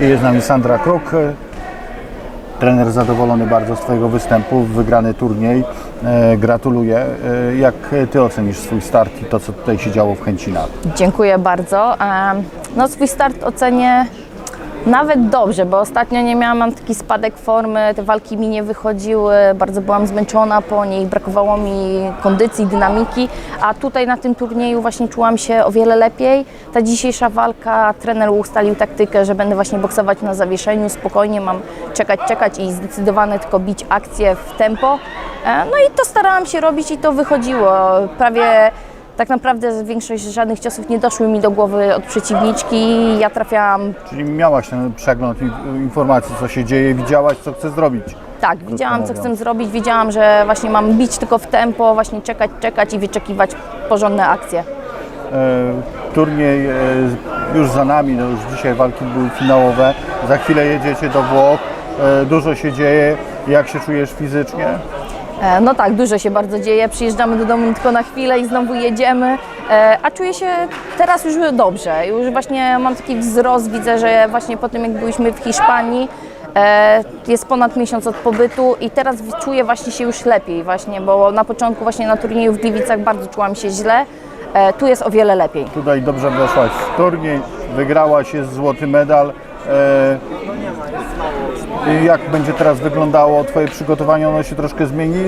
I jest z nami Sandra Kruk. Trener zadowolony bardzo z Twojego występu, wygrany turniej. E, Gratuluję. E, Jak Ty ocenisz swój start i to, co tutaj się działo w Chęcinach? Dziękuję bardzo. No swój start ocenię nawet dobrze, bo ostatnio nie miałam mam taki spadek formy, te walki mi nie wychodziły, bardzo byłam zmęczona po nich, brakowało mi kondycji, dynamiki, a tutaj na tym turnieju właśnie czułam się o wiele lepiej. Ta dzisiejsza walka, trener ustalił taktykę, że będę właśnie boksować na zawieszeniu, spokojnie mam czekać, czekać i zdecydowane tylko bić akcję w tempo. E, No i to starałam się robić i to wychodziło. Prawie tak naprawdę większość żadnych ciosów nie doszły mi do głowy od przeciwniczki. Ja trafiałam, Czyli miałaś ten przegląd in- informacji, co się dzieje, widziałaś, co chce zrobić. tak, widziałam co mówiąc. chcę zrobić, wiedziałam, że właśnie mam bić tylko w tempo, właśnie czekać, czekać i wyczekiwać porządne akcje. E, Turniej e, już za nami, no już dzisiaj walki były finałowe. Za chwilę jedziecie do Włoch. E, Dużo się dzieje. Jak się czujesz fizycznie? E, No tak, dużo się bardzo dzieje. Przyjeżdżamy do domu tylko na chwilę i znowu jedziemy. E, A czuję się teraz już dobrze. Już właśnie mam taki wzrost, widzę, że właśnie po tym jak byliśmy w Hiszpanii, e, jest ponad miesiąc od pobytu i teraz czuję właśnie się już lepiej właśnie, bo na początku właśnie na turnieju w Gliwicach bardzo czułam się źle. Tu jest o wiele lepiej. Tutaj dobrze weszłaś w turniej, wygrałaś, jest złoty medal. Jak będzie teraz wyglądało Twoje przygotowanie? Ono się troszkę zmieni?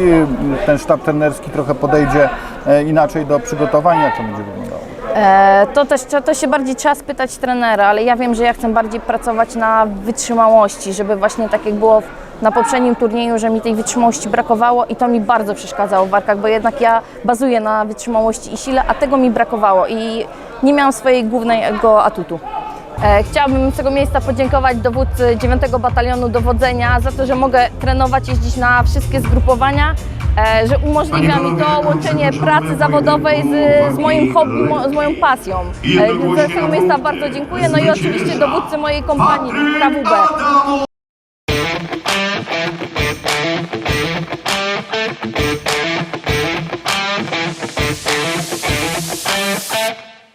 Ten sztab trenerski trochę podejdzie e, inaczej do przygotowania? Jak to będzie wyglądało? E, To też to się bardziej trzeba spytać trenera, ale ja wiem, że ja chcę bardziej pracować na wytrzymałości, żeby właśnie tak jak było na poprzednim turnieju, że mi tej wytrzymałości brakowało i to mi bardzo przeszkadzało w walkach, bo jednak ja bazuję na wytrzymałości i sile, a tego mi brakowało i nie miałam swojej głównego atutu. E, Chciałabym z tego miejsca podziękować dowódcy 9 Batalionu Dowodzenia za to, że mogę trenować, jeździć na wszystkie zgrupowania, e, że umożliwia mi to łączenie pracy zawodowej z, z moim hobby, mo, z moją pasją. E, z tego miejsca bardzo dziękuję. No i oczywiście dowódcy mojej kompanii KWB.